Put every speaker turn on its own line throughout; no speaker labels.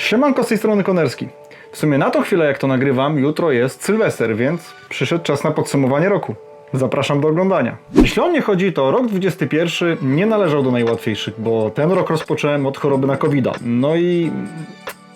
Siemanko z tej strony Konerski. W sumie na tą chwilę jak to nagrywam, jutro jest Sylwester, więc przyszedł czas na podsumowanie roku. Zapraszam do oglądania. Jeśli o mnie chodzi, to rok 21 nie należał do najłatwiejszych, bo ten rok rozpocząłem od choroby na covid -a. No i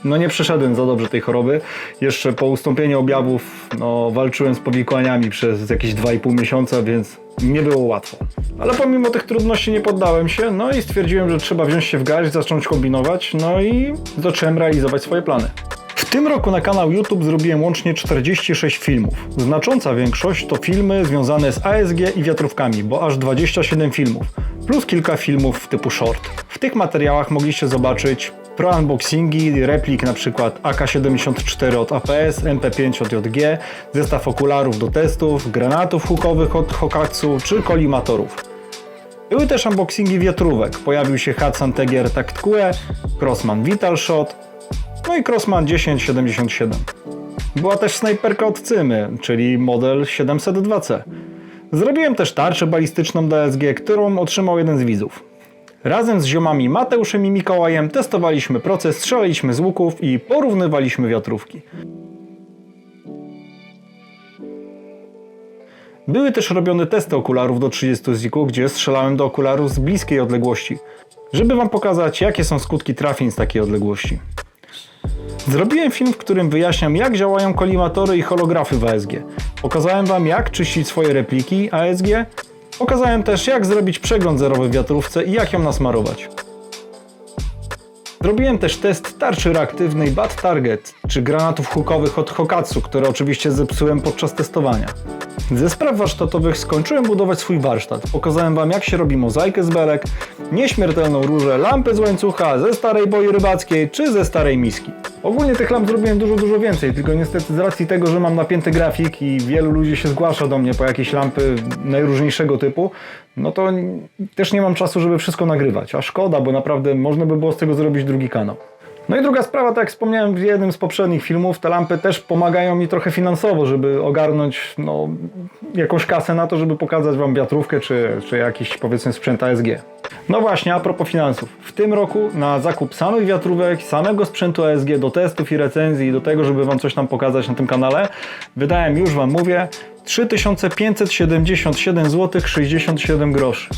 no nie przeszedłem za dobrze tej choroby. Jeszcze po ustąpieniu objawów no, walczyłem z powikłaniami przez jakieś 2,5 miesiąca, więc nie było łatwo. Ale pomimo tych trudności nie poddałem się, no i stwierdziłem, że trzeba wziąć się w garść, zacząć kombinować, no i zacząłem realizować swoje plany. W tym roku na kanał YouTube zrobiłem łącznie 46 filmów. Znacząca większość to filmy związane z ASG i wiatrówkami, bo aż 27 filmów, plus kilka filmów typu short. W tych materiałach mogliście zobaczyć pro unboxingi, replik na przykład AK-74 od APS, MP5 od JG, zestaw okularów do testów, granatów hukowych od Hokatsu czy kolimatorów. Były też unboxingi wiatrówek. Pojawił się Hudson Tegier Tact QE, Crossman Vital Shot, no i Crossman 1077. Była też snajperka od Cymy, czyli model 702C. Zrobiłem też tarczę balistyczną DSG, którą otrzymał jeden z widzów. Razem z ziomami Mateuszem i Mikołajem testowaliśmy proces, strzelaliśmy z łuków i porównywaliśmy wiatrówki. Były też robione testy okularów do 30 ziku, gdzie strzelałem do okularów z bliskiej odległości, żeby Wam pokazać, jakie są skutki trafień z takiej odległości. Zrobiłem film, w którym wyjaśniam, jak działają kolimatory i holografy w ASG. Pokazałem Wam, jak czyścić swoje repliki ASG. Pokazałem też, jak zrobić przegląd zerowy w wiatrówce i jak ją nasmarować. Zrobiłem też test tarczy reaktywnej Bad Target, czy granatów hukowych od Hokatsu, które oczywiście zepsułem podczas testowania. Ze spraw warsztatowych skończyłem budować swój warsztat. Pokazałem Wam, jak się robi mozaikę z belek, nieśmiertelną różę, lampy z łańcucha, ze starej boi rybackiej, czy ze starej miski. Ogólnie tych lamp zrobiłem dużo, dużo więcej, tylko niestety z racji tego, że mam napięty grafik i wielu ludzi się zgłasza do mnie po jakieś lampy najróżniejszego typu, no to też nie mam czasu, żeby wszystko nagrywać. A szkoda, bo naprawdę można by było z tego zrobić drugi kanał. No i druga sprawa, tak jak wspomniałem w jednym z poprzednich filmów, te lampy też pomagają mi trochę finansowo, żeby ogarnąć no, jakąś kasę na to, żeby pokazać Wam wiatrówkę czy, czy jakiś powiedzmy sprzęt ASG. No właśnie, a propos finansów. W tym roku na zakup samych wiatrówek, samego sprzętu ASG do testów i recenzji, do tego, żeby Wam coś tam pokazać na tym kanale, wydałem, już Wam mówię, 3577 zł 67 groszy.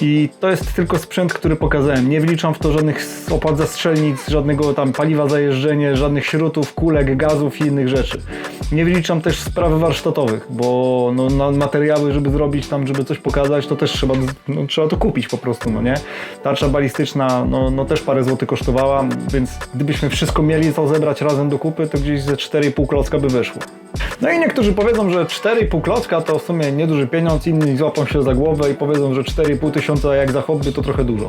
I to jest tylko sprzęt, który pokazałem. Nie wliczam w to żadnych opłat za strzelnic, żadnego tam paliwa za jeżdżenie, żadnych śrutów, kulek, gazów i innych rzeczy. Nie wliczam też spraw warsztatowych, bo no, na materiały, żeby zrobić tam, żeby coś pokazać, to też trzeba, no, trzeba to kupić po prostu, no nie? Tarcza balistyczna, no, no też parę złotych kosztowała, więc gdybyśmy wszystko mieli to zebrać razem do kupy, to gdzieś ze 4,5 klocka by wyszło. No i niektórzy powiedzą, że 4,5 klocka to w sumie nieduży pieniądz, inni złapią się za głowę i powiedzą, że 4,5 tysiąca jak za hobby to trochę dużo.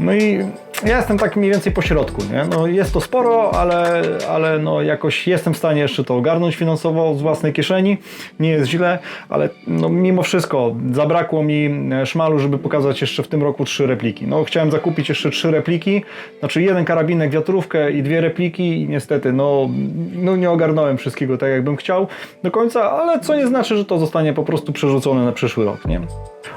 No i ja jestem tak mniej więcej po środku, nie? No jest to sporo, ale, ale no jakoś jestem w stanie jeszcze to ogarnąć finansowo z własnej kieszeni. Nie jest źle, ale no mimo wszystko zabrakło mi szmalu, żeby pokazać jeszcze w tym roku trzy repliki. No chciałem zakupić jeszcze trzy repliki, znaczy jeden karabinek, wiatrówkę i dwie repliki i niestety no, no nie ogarnąłem wszystkiego tak jakbym chciał do końca, ale co nie znaczy, że to zostanie po prostu przerzucone na przyszły rok, nie?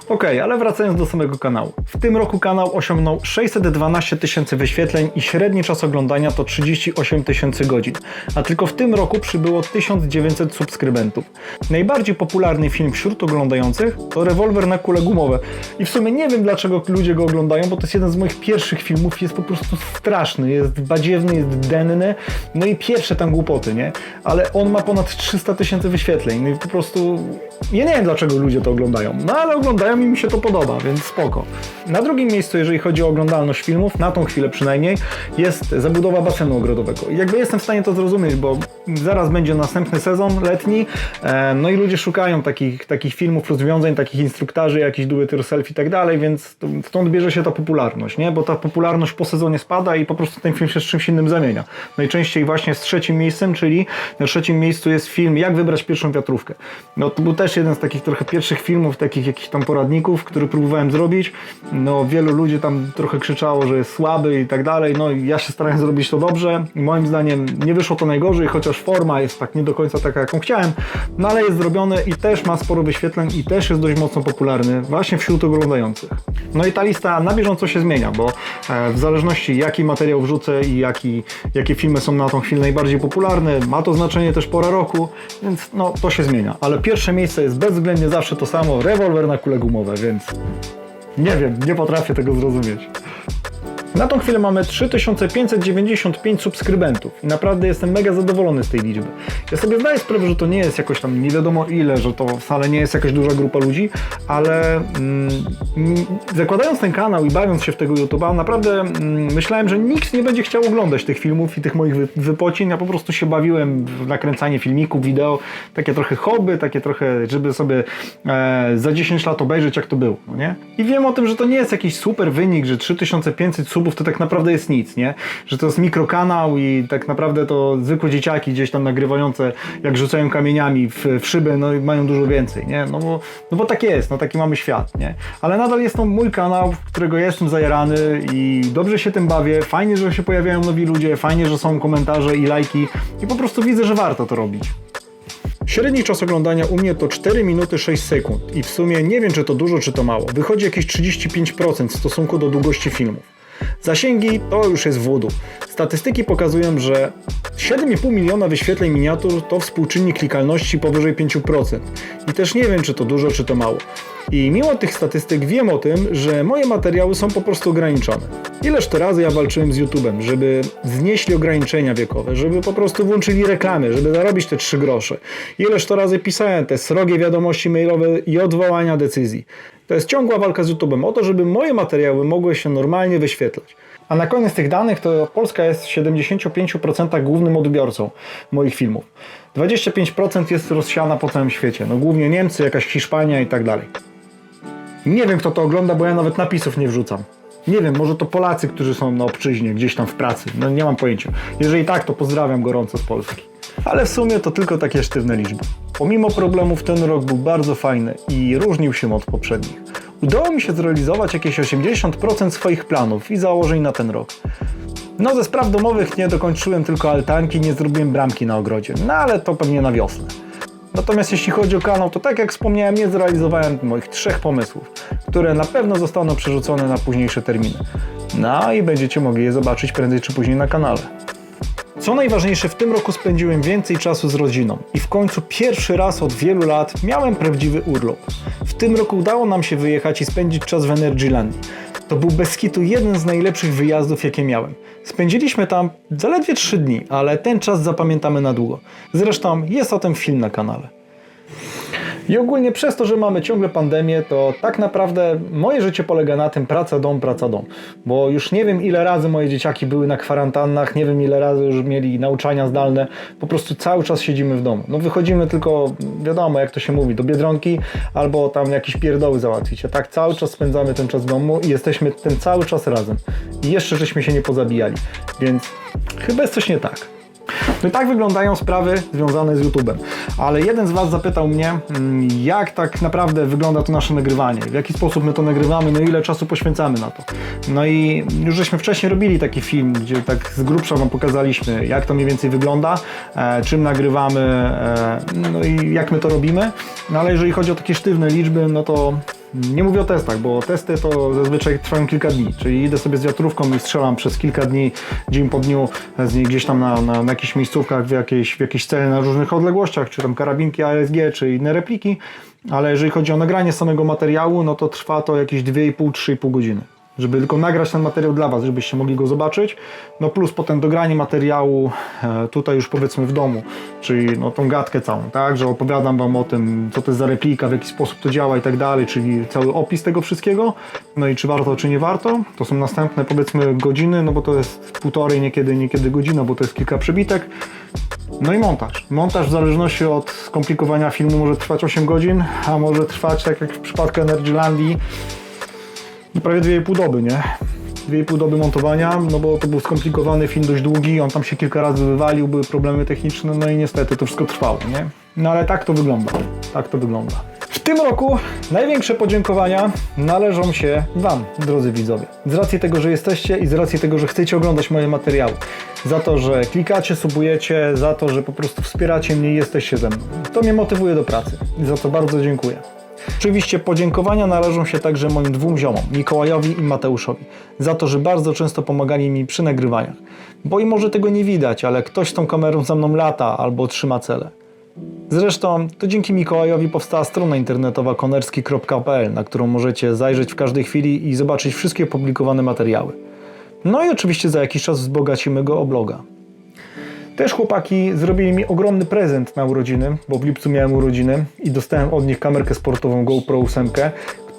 Ok, ale wracając do samego kanału. W tym roku kanał osiągnął 612 tysięcy wyświetleń i średni czas oglądania to 38 tysięcy godzin. A tylko w tym roku przybyło 1900 subskrybentów. Najbardziej popularny film wśród oglądających to Rewolwer na kule gumowe. I w sumie nie wiem dlaczego ludzie go oglądają, bo to jest jeden z moich pierwszych filmów, jest po prostu straszny, jest badziewny, jest denny, no i pierwsze tam głupoty, nie? Ale on ma ponad 300 tysięcy wyświetleń, no i po prostu ja nie wiem dlaczego ludzie to oglądają, no ale oglądają i mi się to podoba, więc spoko. Na drugim miejscu, jeżeli chodzi o oglądalność filmów, na tą chwilę przynajmniej, jest zabudowa basenu ogrodowego. Jakby jestem w stanie to zrozumieć, bo zaraz będzie następny sezon letni, e, no i ludzie szukają takich, takich filmów, rozwiązań, takich instruktarzy, jakichś do it yourself i tak dalej, więc stąd bierze się ta popularność, nie? Bo ta popularność po sezonie spada i po prostu ten film się z czymś innym zamienia. Najczęściej właśnie z trzecim miejscem, czyli na trzecim miejscu jest film Jak wybrać pierwszą wiatrówkę. No to był też jeden z takich trochę pierwszych filmów, takich jakichś tam tam poradników, które próbowałem zrobić. No wielu ludzi tam trochę krzyczało, że jest słaby i tak dalej. No ja się starałem zrobić to dobrze. Moim zdaniem nie wyszło to najgorzej, chociaż forma jest tak nie do końca taka, jaką chciałem. No ale jest zrobione i też ma sporo wyświetleń i też jest dość mocno popularny właśnie wśród oglądających. No i ta lista na bieżąco się zmienia, bo e, w zależności jaki materiał wrzucę i jaki, jakie filmy są na tą chwilę najbardziej popularne, ma to znaczenie też pora roku, więc no to się zmienia. Ale pierwsze miejsce jest bezwzględnie zawsze to samo, rewolwer na więc nie wiem, nie potrafię tego zrozumieć. Na tą chwilę mamy 3595 subskrybentów i naprawdę jestem mega zadowolony z tej liczby. Ja sobie zdaję sprawę, że to nie jest jakoś tam nie wiadomo ile, że to wcale nie jest jakaś duża grupa ludzi, ale mm, zakładając ten kanał i bawiąc się w tego YouTube'a, naprawdę mm, myślałem, że nikt nie będzie chciał oglądać tych filmów i tych moich wy, wypocin. Ja po prostu się bawiłem w nakręcanie filmików, wideo, takie trochę hobby, takie trochę, żeby sobie e, za 10 lat obejrzeć jak to było, no nie? I wiem o tym, że to nie jest jakiś super wynik, że 3500 subów to tak naprawdę jest nic, nie? Że to jest mikrokanał i tak naprawdę to zwykłe dzieciaki gdzieś tam nagrywające, jak rzucają kamieniami w, w no i mają dużo więcej, nie? No bo, no bo tak jest, no taki mamy świat, nie? Ale nadal jest to mój kanał, którego jestem zajarany i dobrze się tym bawię, fajnie, że się pojawiają nowi ludzie, fajnie, że są komentarze i lajki i po prostu widzę, że warto to robić. Średni czas oglądania u mnie to 4 minuty 6 sekund i w sumie nie wiem, czy to dużo, czy to mało. Wychodzi jakieś 35% w stosunku do długości filmów. Zasięgi to już jest wódu. Statystyki pokazują, że 7,5 miliona wyświetleń miniatur to współczynnik klikalności powyżej 5%. I też nie wiem, czy to dużo, czy to mało. I mimo tych statystyk wiem o tym, że moje materiały są po prostu ograniczone. Ileż to razy ja walczyłem z YouTube'em, żeby znieśli ograniczenia wiekowe, żeby po prostu włączyli reklamy, żeby zarobić te 3 grosze. Ileż to razy pisałem te srogie wiadomości mailowe i odwołania decyzji. To jest ciągła walka z YouTube'em o to, żeby moje materiały mogły się normalnie wyświetlać. A na koniec tych danych to Polska jest w 75% głównym odbiorcą moich filmów. 25% jest rozsiana po całym świecie, no głównie Niemcy, jakaś Hiszpania i tak dalej. Nie wiem kto to ogląda, bo ja nawet napisów nie wrzucam. Nie wiem, może to Polacy, którzy są na obczyźnie, gdzieś tam w pracy. No nie mam pojęcia. Jeżeli tak, to pozdrawiam gorąco z Polski. Ale w sumie to tylko takie sztywne liczby. Pomimo problemów ten rok był bardzo fajny i różnił się od poprzednich. Udało mi się zrealizować jakieś 80% swoich planów i założeń na ten rok. No ze spraw domowych nie dokończyłem tylko altanki, nie zrobiłem bramki na ogrodzie, no ale to pewnie na wiosnę. Natomiast jeśli chodzi o kanał, to tak jak wspomniałem, nie zrealizowałem moich trzech pomysłów, które na pewno zostaną przerzucone na późniejsze terminy. No i będziecie mogli je zobaczyć prędzej czy później na kanale. Co najważniejsze, w tym roku spędziłem więcej czasu z rodziną i w końcu pierwszy raz od wielu lat miałem prawdziwy urlop. W tym roku udało nam się wyjechać i spędzić czas w Energylandii. To był bez kitu jeden z najlepszych wyjazdów, jakie miałem. Spędziliśmy tam zaledwie 3 dni, ale ten czas zapamiętamy na długo. Zresztą jest o tym film na kanale. I ogólnie przez to, że mamy ciągle pandemię, to tak naprawdę moje życie polega na tym praca, dom, praca, dom. Bo już nie wiem ile razy moje dzieciaki były na kwarantannach, nie wiem ile razy już mieli nauczania zdalne, po prostu cały czas siedzimy w domu. No wychodzimy tylko, wiadomo jak to się mówi, do Biedronki albo tam jakieś pierdoły załatwić. A tak cały czas spędzamy ten czas w domu i jesteśmy ten cały czas razem. I jeszcze żeśmy się nie pozabijali. Więc chyba jest coś nie tak. No i tak wyglądają sprawy związane z YouTube'em. Ale jeden z Was zapytał mnie, mm, jak tak naprawdę wygląda to nasze nagrywanie, w jaki sposób my to nagrywamy, no ile czasu poświęcamy na to. No i już żeśmy wcześniej robili taki film, gdzie tak z grubsza Wam pokazaliśmy, jak to mniej więcej wygląda, e, czym nagrywamy, e, no i jak my to robimy. No ale jeżeli chodzi o takie sztywne liczby, no to nie mówię o testach, bo testy to zazwyczaj trwają kilka dni, czyli idę sobie z wiatrówką i strzelam przez kilka dni, dzień po dniu, z niej gdzieś tam na, na, na jakichś miejscówkach, w jakiejś, w jakiejś cele na różnych odległościach, czy tam karabinki ASG, czy inne repliki, ale jeżeli chodzi o nagranie samego materiału, no to trwa to jakieś 2,5-3,5 godziny żeby tylko nagrać ten materiał dla Was, żebyście mogli go zobaczyć. No plus potem dogranie materiału e, tutaj już powiedzmy w domu, czyli no tą gadkę całą, tak, że opowiadam Wam o tym, co to jest za replika, w jaki sposób to działa i tak dalej, czyli cały opis tego wszystkiego, no i czy warto, czy nie warto. To są następne powiedzmy godziny, no bo to jest półtorej, niekiedy, niekiedy godzina, bo to jest kilka przebitek. No i montaż. Montaż w zależności od skomplikowania filmu może trwać 8 godzin, a może trwać, tak jak w przypadku Energylandii, prawie 2,5 doby, nie? 2,5 doby montowania, no bo to był skomplikowany film, dość długi, on tam się kilka razy wywalił, były problemy techniczne, no i niestety to wszystko trwało, nie? No ale tak to wygląda, tak to wygląda. W tym roku największe podziękowania należą się Wam, drodzy widzowie. Z racji tego, że jesteście i z racji tego, że chcecie oglądać moje materiały. Za to, że klikacie, subujecie, za to, że po prostu wspieracie mnie i jesteście ze mną. To mnie motywuje do pracy i za to bardzo dziękuję. Oczywiście podziękowania należą się także moim dwóm ziomom, Mikołajowi i Mateuszowi, za to, że bardzo często pomagali mi przy nagrywaniach. Bo i może tego nie widać, ale ktoś z tą kamerą za mną lata albo trzyma cele. Zresztą to dzięki Mikołajowi powstała strona internetowa konerski.pl, na którą możecie zajrzeć w każdej chwili i zobaczyć wszystkie opublikowane materiały. No i oczywiście za jakiś czas wzbogacimy go o bloga. Też chłopaki zrobili mi ogromny prezent na urodziny, bo w lipcu miałem urodziny i dostałem od nich kamerkę sportową GoPro 8,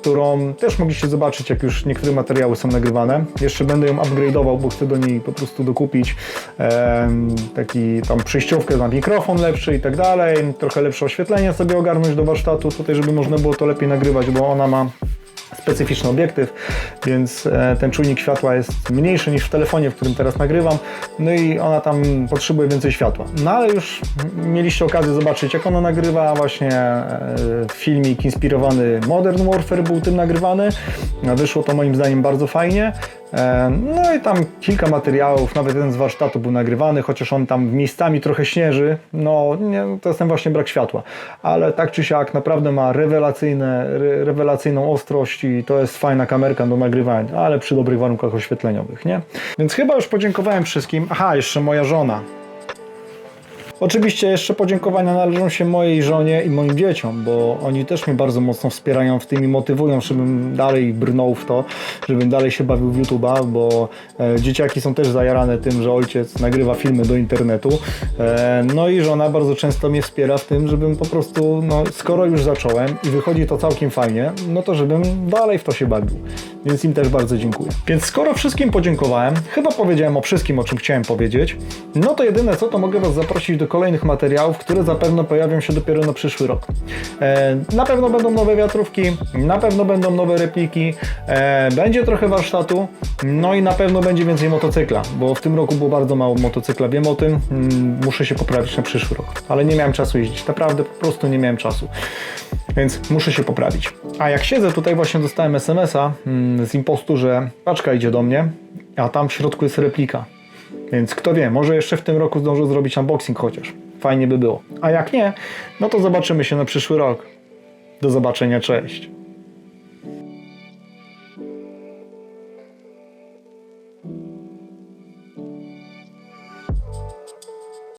którą też mogliście zobaczyć, jak już niektóre materiały są nagrywane. Jeszcze będę ją upgrade'ował, bo chcę do niej po prostu dokupić em, taki tam przejściówkę na mikrofon lepszy i tak dalej, trochę lepsze oświetlenie sobie ogarnąć do warsztatu tutaj, żeby można było to lepiej nagrywać, bo ona ma specyficzny obiektyw, więc e, ten czujnik światła jest mniejszy niż w telefonie, w którym teraz nagrywam, no i ona tam potrzebuje więcej światła. No ale już mieliście okazję zobaczyć, jak ona nagrywa, właśnie e, filmik inspirowany Modern Warfare był tym nagrywany, wyszło to moim zdaniem bardzo fajnie. E, No i tam kilka materiałów, nawet jeden z warsztatu był nagrywany, chociaż on tam miejscami trochę śnieży, no nie, to jest ten właśnie brak światła, ale tak czy siak naprawdę ma rewelacyjne, re, rewelacyjną ostrość i to jest fajna kamerka do nagrywania, ale przy dobrych warunkach oświetleniowych, nie? Więc chyba już podziękowałem wszystkim. Aha, jeszcze moja żona. Oczywiście jeszcze podziękowania należą się mojej żonie i moim dzieciom, bo oni też mnie bardzo mocno wspierają w tym i motywują, żebym dalej brnął w to, żebym dalej się bawił w YouTube'a, bo e, dzieciaki są też zajarane tym, że ojciec nagrywa filmy do internetu. E, no i żona bardzo często mnie wspiera w tym, żebym po prostu, no skoro już zacząłem i wychodzi to całkiem fajnie, no to żebym dalej w to się bawił. Więc im też bardzo dziękuję. Więc skoro wszystkim podziękowałem, chyba powiedziałem o wszystkim, o czym chciałem powiedzieć, no to jedyne co, to mogę Was zaprosić do kolejnych materiałów, które zapewne pojawią się dopiero na przyszły rok. E, na pewno będą nowe wiatrówki, na pewno będą nowe repliki, e, będzie trochę warsztatu, no i na pewno będzie więcej motocykla, bo w tym roku było bardzo mało motocykla, wiem o tym, mm, muszę się poprawić na przyszły rok, ale nie miałem czasu jeździć, naprawdę po prostu nie miałem czasu, więc muszę się poprawić. A jak siedzę tutaj właśnie dostałem SMS-a mm, z impostu, że paczka idzie do mnie, a tam w środku jest replika. Więc kto wie, może jeszcze w tym roku zdążę zrobić unboxing chociaż. Fajnie by było. A jak nie, no to zobaczymy się na przyszły rok. Do zobaczenia, cześć.